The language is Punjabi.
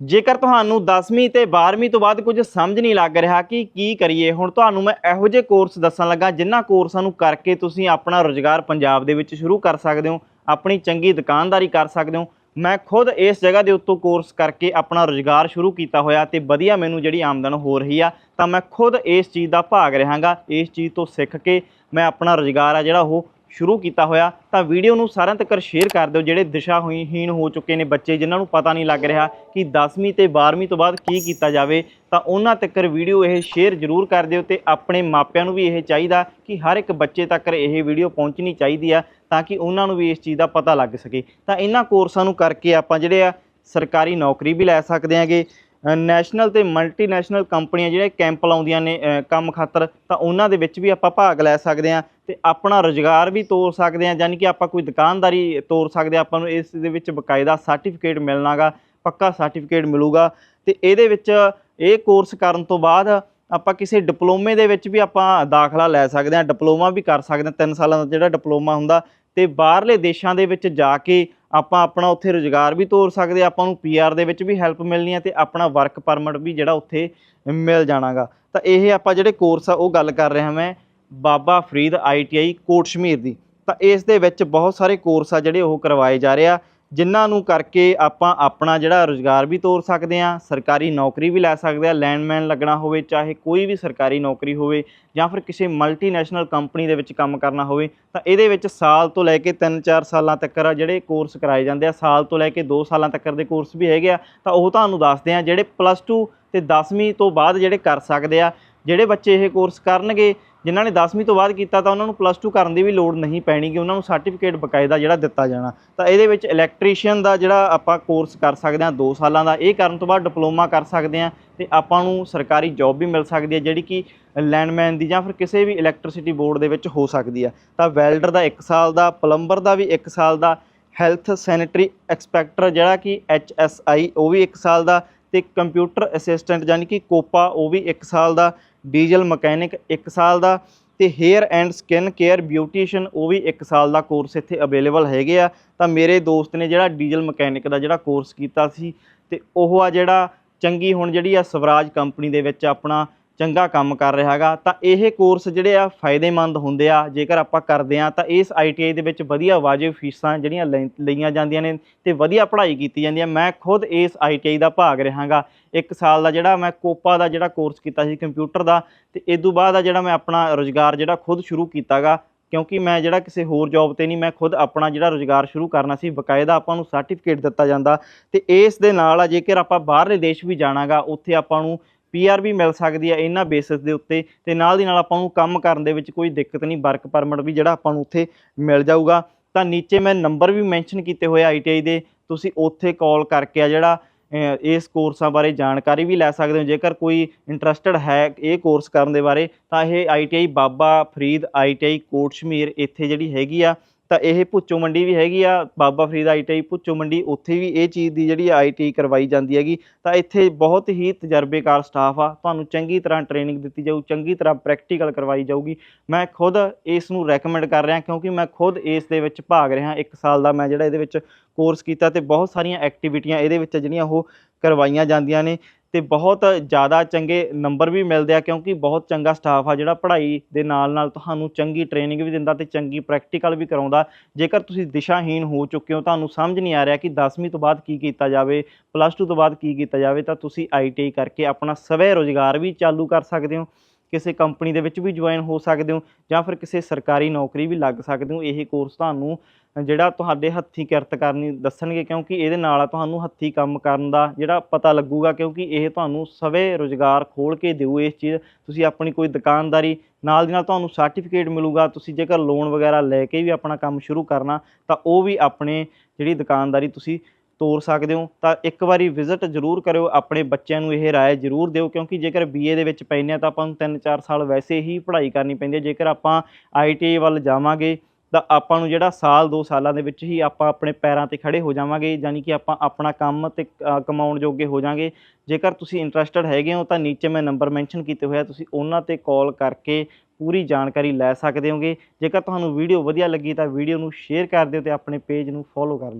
ਜੇਕਰ ਤੁਹਾਨੂੰ 10ਵੀਂ ਤੇ 12ਵੀਂ ਤੋਂ ਬਾਅਦ ਕੁਝ ਸਮਝ ਨਹੀਂ ਲੱਗ ਰਿਹਾ ਕਿ ਕੀ ਕਰੀਏ, ਹੁਣ ਤੁਹਾਨੂੰ ਮੈਂ ਇਹੋ ਜਿਹੇ ਕੋਰਸ ਦੱਸਣ ਲੱਗਾ ਜਿਨ੍ਹਾਂ ਕੋਰਸਾਂ ਨੂੰ ਕਰਕੇ ਤੁਸੀਂ ਆਪਣਾ ਰੋਜ਼ਗਾਰ ਪੰਜਾਬ ਦੇ ਵਿੱਚ ਸ਼ੁਰੂ ਕਰ ਸਕਦੇ ਹੋ, ਆਪਣੀ ਚੰਗੀ ਦੁਕਾਨਦਾਰੀ ਕਰ ਸਕਦੇ ਹੋ। ਮੈਂ ਖੁਦ ਇਸ ਜਗ੍ਹਾ ਦੇ ਉੱਤੋਂ ਕੋਰਸ ਕਰਕੇ ਆਪਣਾ ਰੋਜ਼ਗਾਰ ਸ਼ੁਰੂ ਕੀਤਾ ਹੋਇਆ ਤੇ ਵਧੀਆ ਮੈਨੂੰ ਜਿਹੜੀ ਆਮਦਨ ਹੋ ਰਹੀ ਆ, ਤਾਂ ਮੈਂ ਖੁਦ ਇਸ ਚੀਜ਼ ਦਾ ਭਾਗ ਰਹਾਂਗਾ, ਇਸ ਚੀਜ਼ ਤੋਂ ਸਿੱਖ ਕੇ ਮੈਂ ਆਪਣਾ ਰੋਜ਼ਗਾਰ ਆ ਜਿਹੜਾ ਉਹ ਸ਼ੁਰੂ ਕੀਤਾ ਹੋਇਆ, ਤਾਂ ਵੀਡੀਓ ਨੂੰ ਸਾਰਿਆਂ ਤੱਕ ਸ਼ੇਅਰ ਕਰ ਦਿਓ, ਜਿਹੜੇ ਦਿਸ਼ਾ ਹੋਈ ਹੀਣ ਹੋ ਚੁੱਕੇ ਨੇ ਬੱਚੇ, ਜਿਨ੍ਹਾਂ ਨੂੰ ਪਤਾ ਨਹੀਂ ਲੱਗ ਰਿਹਾ ਕਿ 10ਵੀਂ ਤੇ 12ਵੀਂ ਤੋਂ ਬਾਅਦ ਕੀ ਕੀਤਾ ਜਾਵੇ, ਤਾਂ ਉਹਨਾਂ ਤੱਕ ਵੀਡੀਓ ਇਹ ਸ਼ੇਅਰ ਜ਼ਰੂਰ ਕਰ ਦਿਓ ਤੇ ਆਪਣੇ ਮਾਪਿਆਂ ਨੂੰ ਵੀ ਇਹ ਚਾਹੀਦਾ ਕਿ ਹਰ ਇੱਕ ਬੱਚੇ ਤੱਕ ਇਹ ਵੀਡੀਓ ਪਹੁੰਚਣੀ ਚਾਹੀਦੀ ਆ, ਤਾਂ ਕਿ ਉਹਨਾਂ ਨੂੰ ਵੀ ਇਸ ਚੀਜ਼ ਦਾ ਪਤਾ ਲੱਗ ਸਕੇ। ਤਾਂ ਇਹਨਾਂ ਕੋਰਸਾਂ ਨੂੰ ਕਰਕੇ ਆਪਾਂ ਜਿਹੜੇ ਆ, ਸਰਕਾਰੀ ਨੌਕਰੀ ਵੀ ਲੈ ਸਕਦੇ ਆਂਗੇ ਨੈਸ਼ਨਲ ਤੇ ਮਲਟੀਨੈਸ਼ਨਲ ਕੰਪਨੀਆਂ ਜਿਹੜੇ ਕੈਂਪ ਲਾਉਂਦੀਆਂ ਨੇ ਕੰਮ ਖਾਤਰ, ਤਾਂ ਉਹਨਾਂ ਦੇ ਵਿੱਚ ਵੀ ਆਪਾਂ ਭਾਗ ਲੈ ਸਕਦੇ ਹਾਂ ਤੇ ਆਪਣਾ ਰੋਜ਼ਗਾਰ ਵੀ ਤੋਰ ਸਕਦੇ ਹਾਂ ਯਾਨੀ ਕਿ ਆਪਾਂ ਕੋਈ ਦੁਕਾਨਦਾਰੀ ਤੋਰ ਸਕਦੇ ਹਾਂ, ਆਪਾਂ ਨੂੰ ਇਸ ਦੇ ਵਿੱਚ ਬਕਾਇਦਾ ਸਰਟੀਫਿਕੇਟ ਮਿਲਣਾਗਾ, ਪੱਕਾ ਸਰਟੀਫਿਕੇਟ ਮਿਲੂਗਾ ਤੇ ਇਹਦੇ ਵਿੱਚ ਇਹ ਕੋਰਸ ਕਰਨ ਤੋਂ ਬਾਅਦ ਆਪਾਂ ਕਿਸੇ ਡਿਪਲੋਮੇ ਦੇ ਵਿੱਚ ਵੀ ਆਪਾਂ ਦਾਖਲਾ ਲੈ ਸਕਦੇ ਹਾਂ ਡਿਪਲੋਮਾ ਵੀ ਕਰ ਸਕਦੇ ਹਾਂ 3 ਸਾਲਾਂ ਦਾ ਜਿਹੜਾ ਡਿਪਲੋਮਾ ਹੁੰਦਾ ਤੇ ਬਾਹਰਲੇ ਦੇਸ਼ਾਂ ਦੇ ਵਿੱਚ ਜਾ ਕੇ ਆਪਾਂ ਆਪਣਾ ਉੱਥੇ ਰੁਜ਼ਗਾਰ ਵੀ ਤੋਰ ਸਕਦੇ, ਆਪਾਂ ਨੂੰ ਪੀਆਰ ਦੇ ਵਿੱਚ ਵੀ ਹੈਲਪ ਮਿਲਣੀ ਹੈ ਤੇ ਆਪਣਾ ਵਰਕ ਪਰਮਿਟ ਵੀ ਜਿਹੜਾ ਉੱਥੇ ਮਿਲ ਜਾਣਾਗਾ। ਤਾਂ ਇਹ ਆਪਾਂ ਜਿਹੜੇ ਕੋਰਸ ਆ, ਉਹ ਗੱਲ ਕਰ ਰਿਹਾ ਮੈਂ ਬਾਬਾ ਫਰੀਦ ਆਈਟੀਆਈ ਕੋਟਸ਼ਮੀਰ ਦੀ। ਤਾਂ ਇਸ ਦੇ ਵਿੱਚ ਬਹੁਤ ਸਾਰੇ ਕੋਰਸ ਆ ਜਿਹੜੇ ਉਹ ਕਰਵਾਏ ਜਾ ਰਹੇ ਆ। ਜਿਨ੍ਹਾਂ ਨੂੰ ਕਰਕੇ ਆਪਾਂ ਆਪਣਾ ਜਿਹੜਾ ਰੁਜ਼ਗਾਰ ਵੀ ਤੋਰ ਸਕਦੇ ਆ ਸਰਕਾਰੀ ਨੌਕਰੀ ਵੀ ਲੈ ਸਕਦੇ ਆ ਲੈਂਡਮੈਨ ਲੱਗਣਾ ਹੋਵੇ, ਚਾਹੇ ਕੋਈ ਵੀ ਸਰਕਾਰੀ ਨੌਕਰੀ ਹੋਵੇ ਜਾਂ ਫਿਰ ਕਿਸੇ ਮਲਟੀਨੈਸ਼ਨਲ ਕੰਪਨੀ ਦੇ ਵਿੱਚ ਕੰਮ ਕਰਨਾ ਹੋਵੇ, ਤਾਂ ਇਹਦੇ ਵਿੱਚ ਸਾਲ ਤੋਂ ਲੈ ਕੇ 3-4 ਸਾਲਾਂ ਤੱਕ ਜਿਹੜੇ ਕੋਰਸ ਕਰਾਏ ਜਾਂਦੇ ਆ, ਸਾਲ ਤੋਂ ਲੈ ਕੇ 2 ਸਾਲਾਂ ਤੱਕ ਦੇ ਕੋਰਸ ਵੀ ਹੈਗੇ ਆ, ਤਾਂ ਉਹ ਤੁਹਾਨੂੰ ਦੱਸਦੇ ਆ ਜਿਹੜੇ ਪਲੱਸ 2 ਤੇ 10ਵੀਂ ਤੋਂ ਬਾਅਦ ਜਿਹੜੇ ਕਰ ਸਕਦੇ ਆ ਜਿਹੜੇ ਬੱਚੇ ਇਹ ਕੋਰਸ ਕਰਨਗੇ, ਜਿਨ੍ਹਾਂ ਨੇ 10ਵੀਂ ਤੋਂ ਬਾਅਦ ਕੀਤਾ ਤਾਂ ਉਹਨਾਂ ਨੂੰ ਪਲੱਸ 2 ਕਰਨ ਦੀ ਵੀ ਲੋੜ ਨਹੀਂ ਪੈਣੀ ਕਿ ਉਹਨਾਂ ਨੂੰ ਸਰਟੀਫਿਕੇਟ ਬਕਾਇਦਾ ਜਿਹੜਾ ਦਿੱਤਾ ਜਾਣਾ। ਤਾਂ ਇਹਦੇ ਵਿੱਚ ਇਲੈਕਟ੍ਰੀਸ਼ੀਅਨ ਦਾ ਜਿਹੜਾ ਆਪਾਂ ਕੋਰਸ ਕਰ ਸਕਦੇ ਹਾਂ 2 ਸਾਲਾਂ ਦਾ, ਇਹ ਕਰਨ ਤੋਂ ਬਾਅਦ ਡਿਪਲੋਮਾ ਕਰ ਸਕਦੇ ਹਾਂ ਤੇ ਆਪਾਂ ਨੂੰ ਸਰਕਾਰੀ ਜੌਬ ਵੀ ਮਿਲ ਸਕਦੀ ਹੈ, ਜਿਹੜੀ ਕਿ ਲੈਂਡਮੈਨ ਦੀ ਜਾਂ ਫਿਰ ਕਿਸੇ ਵੀ ਇਲੈਕਟ੍ਰਿਸਿਟੀ ਬੋਰਡ ਦੇ ਵਿੱਚ ਹੋ ਸਕਦੀ ਹੈ। ਤਾਂ ਵੈਲਡਰ ਦਾ 1 ਸਾਲ ਦਾ ਪਲੰਬਰ ਦਾ ਵੀ 1 ਸਾਲ ਦਾ ਹੈਲਥ ਸੈਨੇਟਰੀ ਐਕਸਪੈਕਟਰ ਜਿਹੜਾ ਕਿ ਐਚਐਸਆਈ ਉਹ ਵੀ 1 ਸਾਲ ਦਾ ਤੇ ਕੰਪਿਊਟਰ ਅਸਿਸਟੈਂਟ ਯਾਨੀ ਕਿ ਕੋਪਾ, ਉਹ ਵੀ 1 ਸਾਲ ਦਾ, ਡੀਜ਼ਲ ਮਕੈਨਿਕ 1 ਸਾਲ ਦਾ ਤੇ hair and skin care beautician, ਉਹ ਵੀ 1 ਸਾਲ ਦਾ ਕੋਰਸ ਇੱਥੇ ਅਵੇਲੇਬਲ ਹੈਗੇ ਆ। ਤਾਂ ਮੇਰੇ ਦੋਸਤ ਨੇ ਜਿਹੜਾ ਡੀਜ਼ਲ ਮਕੈਨਿਕ ਦਾ ਜਿਹੜਾ ਕੋਰਸ ਕੀਤਾ ਸੀ ਤੇ ਉਹ ਆ ਜਿਹੜਾ ਚੰਗੀ ਹੁਣ ਜਿਹੜੀ ਆ ਸਵਰਾਜ ਕੰਪਨੀ ਦੇ ਵਿੱਚ ਆਪਣਾ ਚੰਗਾ ਕੰਮ ਕਰ ਰਿਹਾ ਹੈਗਾ, ਤਾਂ ਇਹ ਕੋਰਸ ਜਿਹੜੇ ਆ ਫਾਇਦੇਮੰਦ ਹੁੰਦੇ ਆ। ਜੇਕਰ ਆਪਾਂ ਕਰਦੇ ਆ ਤਾਂ ਇਸ ਆਈਟੀਆਈ ਦੇ ਵਿੱਚ ਵਧੀਆ ਵਾਜਿਬ ਫੀਸਾਂ ਜਿਹੜੀਆਂ ਲੈ- ਲਈਆਂ ਜਾਂਦੀਆਂ ਨੇ ਤੇ ਵਧੀਆ ਪੜ੍ਹਾਈ ਕੀਤੀ ਜਾਂਦੀ ਹੈ ਮੈਂ ਖੁਦ ਇਸ ਆਈਟੀਆਈ ਦਾ ਭਾਗ ਰਹਾਂਗਾ। ਇੱਕ ਸਾਲ ਦਾ ਜਿਹੜਾ ਮੈਂ ਕੋਪਾ ਦਾ ਜਿਹੜਾ ਕੋਰਸ ਕੀਤਾ ਸੀ ਕੰਪਿਊਟਰ ਦਾ, ਤੇ ਇਸ ਤੋਂ ਬਾਅਦ ਆ ਜਿਹੜਾ ਮੈਂ ਆਪਣਾ ਰੋਜ਼ਗਾਰ ਜਿਹੜਾ ਖੁਦ ਸ਼ੁਰੂ ਕੀਤਾਗਾ, ਕਿਉਂਕਿ ਮੈਂ ਜਿਹੜਾ ਕਿਸੇ ਹੋਰ ਜੌਬ ਤੇ ਨਹੀਂ, ਮੈਂ ਖੁਦ ਆਪਣਾ ਜਿਹੜਾ ਰੋਜ਼ਗਾਰ ਸ਼ੁਰੂ ਕਰਨਾ ਸੀ, ਬਕਾਇਦਾ ਆਪਾਂ ਨੂੰ ਸਰਟੀਫਿਕੇਟ ਦਿੱਤਾ ਜਾਂਦਾ। ਤੇ ਇਸ ਦੇ ਨਾਲ ਆ, ਜੇਕਰ ਆਪਾਂ ਬਾਹਰਲੇ ਦੇਸ਼ ਵੀ ਜਾਣਾਗਾ, ਉੱਥੇ ਆਪਾਂ ਨੂੰ ਪੀਆਰ ਵੀ ਮਿਲ ਸਕਦੀ ਹੈ ਇਹਨਾਂ ਬੇਸਿਸ ਦੇ ਉੱਤੇ ਤੇ ਨਾਲ ਦੀ ਨਾਲ ਆਪਾਂ ਨੂੰ ਕੰਮ ਕਰਨ ਦੇ ਵਿੱਚ ਕੋਈ ਦਿੱਕਤ ਨਹੀਂ ਵਰਕ ਪਰਮਿਟ ਵੀ ਜਿਹੜਾ ਆਪਾਂ ਨੂੰ ਉੱਥੇ ਮਿਲ ਜਾਊਗਾ। ਤਾਂ ਨੀਚੇ ਮੈਂ ਨੰਬਰ ਵੀ ਮੈਂਸ਼ਨ ਕੀਤੇ ਹੋਏ ਆਈਟੀਆਈ ਦੇ, ਤੁਸੀਂ ਉੱਥੇ ਕਾਲ ਕਰਕੇ ਆ ਜਿਹੜਾ ਇਸ ਕੋਰਸਾਂ ਬਾਰੇ ਜਾਣਕਾਰੀ ਵੀ ਲੈ ਸਕਦੇ ਹੋ। ਜੇਕਰ ਕੋਈ ਇੰਟਰਸਟਡ ਹੈ ਇਹ ਕੋਰਸ ਕਰਨ ਦੇ ਬਾਰੇ, ਤਾਂ ਇਹ ਆਈਟੀਆਈ ਬਾਬਾ ਫਰੀਦ ਆਈਟੀਆਈ ਕੋਟਸ਼ਮੀਰ ਇੱਥੇ ਜਿਹੜੀ ਹੈਗੀ ਆ ਤਾਂ ਇਹ ਭੁੱਚੋ ਮੰਡੀ ਵੀ ਹੈਗੀ ਆ, ਬਾਬਾ ਫਰੀਦ ਆਈਟੀਆਈ ਭੁੱਚੋ ਮੰਡੀ, ਉੱਥੇ ਵੀ ਇਹ ਚੀਜ਼ ਦੀ ਜਿਹੜੀ ਆਈਟੀਆਈ ਕਰਵਾਈ ਜਾਂਦੀ ਹੈਗੀ। ਤਾਂ ਇੱਥੇ ਬਹੁਤ ਹੀ ਤਜਰਬੇਕਾਰ ਸਟਾਫ ਆ, ਤੁਹਾਨੂੰ ਚੰਗੀ ਤਰ੍ਹਾਂ ਟ੍ਰੇਨਿੰਗ ਦਿੱਤੀ ਜਾਊ, ਚੰਗੀ ਤਰ੍ਹਾਂ ਪ੍ਰੈਕਟੀਕਲ ਕਰਵਾਈ ਜਾਊਗੀ। ਮੈਂ ਖੁਦ ਇਸ ਨੂੰ ਰეკਮੈਂਡ ਕਰ ਰਿਹਾ ਕਿਉਂਕਿ ਮੈਂ ਖੁਦ ਇਸ ਦੇ ਵਿੱਚ ਭਾਗ ਰਿਹਾ, ਇੱਕ ਸਾਲ ਦਾ ਮੈਂ ਜਿਹੜਾ ਇਹਦੇ ਵਿੱਚ ਕੋਰਸ ਕੀਤਾ ਤੇ ਬਹੁਤ ਸਾਰੀਆਂ ਐਕਟੀਵਿਟੀਆਂ ਇਹਦੇ ਵਿੱਚ ਜਿਹੜੀਆਂ ਉਹ ਕਰਵਾਈਆਂ ਜਾਂਦੀਆਂ ਨੇ। ਤੇ ਬਹੁਤ ਜ਼ਿਆਦਾ ਚੰਗੇ ਨੰਬਰ ਵੀ ਮਿਲਦੇ ਆ, ਕਿਉਂਕਿ ਬਹੁਤ ਚੰਗਾ ਸਟਾਫ ਆ ਜਿਹੜਾ ਪੜ੍ਹਾਈ ਦੇ ਨਾਲ ਨਾਲ ਤੁਹਾਨੂੰ ਚੰਗੀ ਟ੍ਰੇਨਿੰਗ ਵੀ ਦਿੰਦਾ ਤੇ ਚੰਗੀ ਪ੍ਰੈਕਟੀਕਲ ਵੀ ਕਰਾਉਂਦਾ। ਜੇਕਰ ਤੁਸੀਂ ਦਿਸ਼ਾਹੀਨ ਹੋ ਚੁੱਕੇ ਹੋ, ਤੁਹਾਨੂੰ ਸਮਝ ਨਹੀਂ ਆ ਰਿਹਾ ਕਿ 10ਵੀਂ ਤੋਂ ਬਾਅਦ ਕੀ ਕੀਤਾ ਜਾਵੇ ਪਲੱਸ 2 ਤੋਂ ਬਾਅਦ ਕੀ ਕੀਤਾ ਜਾਵੇ, ਤਾਂ ਤੁਸੀਂ ਆਈਟੀਆਈ ਕਰਕੇ ਆਪਣਾ ਸਵੈ ਰੋਜ਼ਗਾਰ ਵੀ ਚਾਲੂ ਕਰ ਸਕਦੇ ਹੋ। ਕਿਸੇ ਕੰਪਨੀ ਦੇ ਵਿੱਚ ਵੀ ਜੁਆਇਨ ਹੋ ਸਕਦੇ ਹੋ ਜਾਂ ਫਿਰ ਕਿਸੇ ਸਰਕਾਰੀ ਨੌਕਰੀ ਵੀ ਲੱਗ ਸਕਦੇ ਹੋ, ਇਹ ਕੋਰਸ ਤੁਹਾਨੂੰ ਜਿਹੜਾ ਤੁਹਾਡੇ ਹੱਥੀਂ ਕਿਰਤ ਕਰਨੀ ਦੱਸਣਗੇ, ਕਿਉਂਕਿ ਇਹਦੇ ਨਾਲ ਤੁਹਾਨੂੰ ਹੱਥੀਂ ਕੰਮ ਕਰਨ ਦਾ ਜਿਹੜਾ ਪਤਾ ਲੱਗੂਗਾ, ਕਿਉਂਕਿ ਇਹ ਤੁਹਾਨੂੰ ਸਵੇ ਰੁਜ਼ਗਾਰ ਖੋਲ ਕੇ ਦਿਓ ਇਸ ਚੀਜ਼। ਤੁਸੀਂ ਆਪਣੀ ਕੋਈ ਦੁਕਾਨਦਾਰੀ ਨਾਲ ਦੀ ਨਾਲ ਤੁਹਾਨੂੰ ਸਰਟੀਫਿਕੇਟ ਮਿਲੂਗਾ, ਤੁਸੀਂ ਜੇਕਰ ਲੋਨ ਵਗੈਰਾ ਲੈ ਕੇ ਵੀ ਆਪਣਾ ਕੰਮ ਸ਼ੁਰੂ ਕਰਨਾ, ਤਾਂ ਉਹ ਵੀ ਆਪਣੇ ਜਿਹੜੀ ਦੁਕਾਨਦਾਰੀ ਤੁਸੀਂ ਤੋਰ ਸਕਦੇ ਹੋ ਤਾਂ ਇੱਕ ਵਾਰੀ ਵਿਜ਼ਿਟ ਜ਼ਰੂਰ ਕਰਿਓ ਆਪਣੇ ਬੱਚਿਆਂ ਨੂੰ ਇਹ ਰਾਏ ਜ਼ਰੂਰ ਦਿਓ ਕਿਉਂਕਿ ਜੇਕਰ ਬੀਏ ਦੇ ਵਿੱਚ ਪੈਂਦੇ ਹਾਂ ਤਾਂ ਆਪਾਂ ਨੂੰ 3-4 ਸਾਲ ਵੈਸੇ ਹੀ ਪੜ੍ਹਾਈ ਕਰਨੀ ਪੈਂਦੀ ਹੈ ਜੇਕਰ ਆਪਾਂ ਆਈਟੀਆਈ ਵੱਲ ਜਾਵਾਂਗੇ ਤਾਂ ਆਪਾਂ ਨੂੰ ਜਿਹੜਾ ਸਾਲ 2 ਸਾਲਾਂ ਦੇ ਵਿੱਚ ਹੀ ਆਪਾਂ ਆਪਣੇ ਪੈਰਾਂ ਤੇ ਖੜੇ ਹੋ ਜਾਵਾਂਗੇ ਯਾਨੀ ਕਿ ਆਪਾਂ ਆਪਣਾ ਕੰਮ ਤੇ ਅ, ਕਮਾਉਣ ਜੋਗੇ ਹੋ ਜਾਾਂਗੇ ਜੇਕਰ ਤੁਸੀਂ ਇੰਟਰਸਟਿਡ ਹੈਗੇ ਹੋ ਤਾਂ ਨੀਚੇ ਮੈਂ ਨੰਬਰ ਮੈਂਸ਼ਨ ਕੀਤੇ ਹੋਇਆ ਤੁਸੀਂ ਉਹਨਾਂ ਤੇ ਕਾਲ ਕਰਕੇ ਪੂਰੀ ਜਾਣਕਾਰੀ ਲੈ ਸਕਦੇ ਹੋਗੇ। ਜੇਕਰ ਤੁਹਾਨੂੰ ਵੀਡੀਓ ਵਧੀਆ ਲੱਗੀ ਤਾਂ ਵੀਡੀਓ ਨੂੰ ਸ਼ੇਅਰ ਕਰ ਦਿਓ ਤੇ ਆਪਣੇ ਪੇਜ ਨੂੰ ਫੋਲੋ ਕਰ ਲਿਓ।